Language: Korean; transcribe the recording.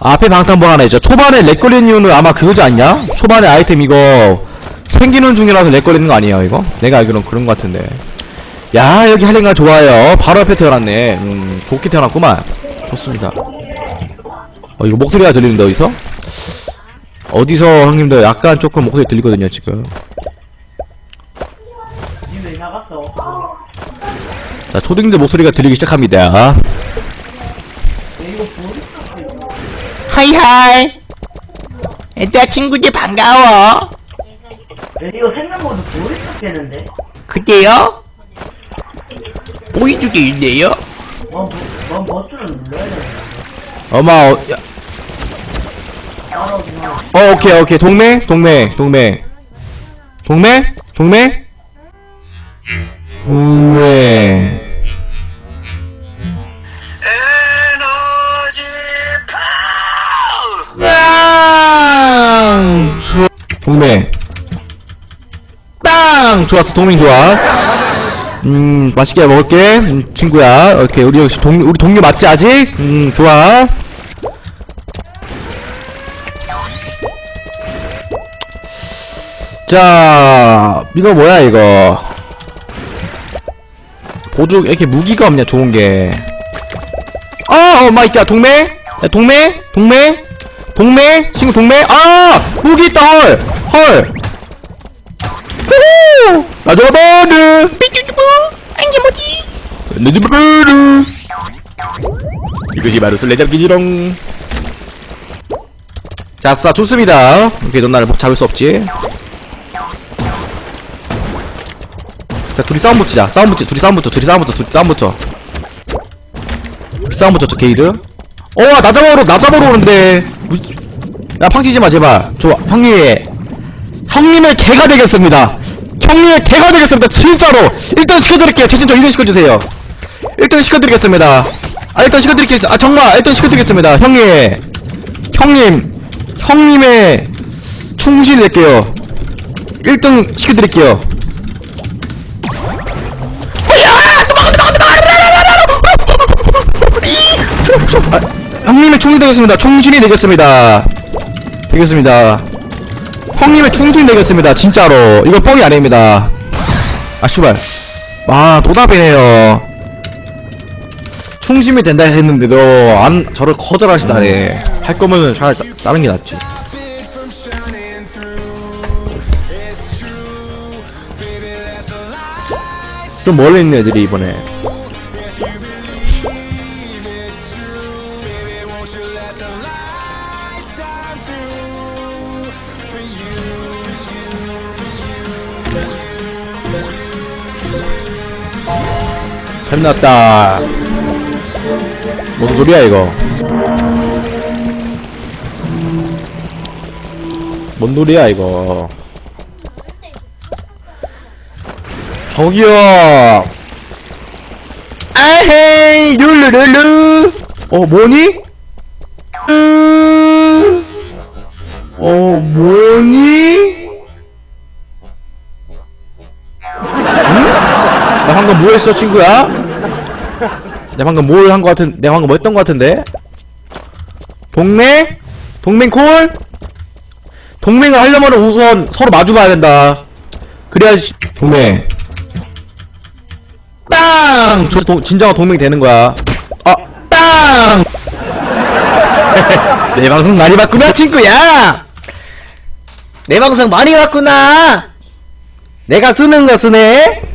앞에 방탄복 하나 있죠. 초반에 렉 걸리는 이유는 아마 그거지 않냐? 초반에 아이템 이거 생기는 중이라서 렉 걸리는 거 아니에요, 이거? 내가 알기론 그런 거 같은데. 야, 여기 할랭가 좋아요. 바로 옆에 태어났네. 음, 좋게 태어났구만. 좋습니다. 어, 이거 목소리가 들리는데, 어디서? 어디서, 형님들, 약간 조금 목소리 들리거든요, 지금. 자, 초딩들 목소리가 들리기 시작합니다. 하이하이 얘들아 친구들 반가워 왜 이거 생각보다 보리 섞겠는데? 그때요? 보이주도 있네요 뭔, 버- 뭔 버튼을 눌러야 되는데. 어마, 어, 야. 어, 오케이, 오케이. 동맹? 동맹, 동맹. 동맹? 동맹? 동맹. 동맹. 빵! 좋았어, 동맹 좋아. 음, 맛있게 먹을게. 음, 친구야. 오케이, 우리 역시 동, 우리 동료 맞지, 아직? 음, 좋아. 자, 이거 뭐야, 이거. 보조, 이렇게 무기가 없냐, 좋은 게. 아, 어, 마이 갓, 동맹? 야, 동맹? 동맹? 동맹? 친구 동맹? 아! 무기 있다, 헐! 헐! 후후! 라자바드! 삐쭈쭈부! 안개모지! 느즈바드! 이것이 바로 술래잡기지롱. 자싸, 좋습니다. 오케이, 넌 나를 잡을 수 없지. 자, 둘이 싸움 붙이자. 싸움 붙이, 둘이 싸움 붙여, 둘이 싸움 붙여, 둘이 싸움 붙여. 둘이 싸움 붙였죠, 게이드. 어, 와, 나 잡아오러, 나 잡아오러 오는데. 우- 야, 팡치지 마, 제발. 좋아, 형님. 형님의 개가 되겠습니다. 형님의 개가 되겠습니다. 진짜로. 일단 시켜드릴게요. 최신조 1등 시켜주세요. 1등 시켜드리겠습니다. 아, 일단 시켜드리겠습니다. 아, 정말, 일단 시켜드리겠습니다. 형님. 형님. 형님의 충실히 될게요. 1등 시켜드릴게요. 아, 형님의 충실히 되겠습니다. 충실히 되겠습니다. 되겠습니다. 형님의 충실히 되겠습니다. 진짜로. 이건 뻥이 아닙니다. 아, 슈발. 아, 도답이네요. 충심이 된다 했는데도 안 저를 거절하시다네. 할 거면은 잘 따- 다른 게 낫지. 좀 멀리 있는 애들이 이번에. 햄났다. 무슨 소리야 이거? 뭔 소리야 이거? 저기요. 아헤이 룰루룰루. 어 뭐니? 으. 어 뭐니? 방금 뭐 했어 친구야? 내가 방금 뭘 한 거 같은 내가 방금 뭐 했던 거 같은데? 동맹? 동맹 콜? 동맹을 하려면 우선 서로 마주봐야 된다 그래야지 동맹 빵! 저 동, 진정한 동맹이 되는 거야 아 빵! 내 방송 많이 봤구나 친구야 내 방송 많이 봤구나 내가 쓰는 거 쓰네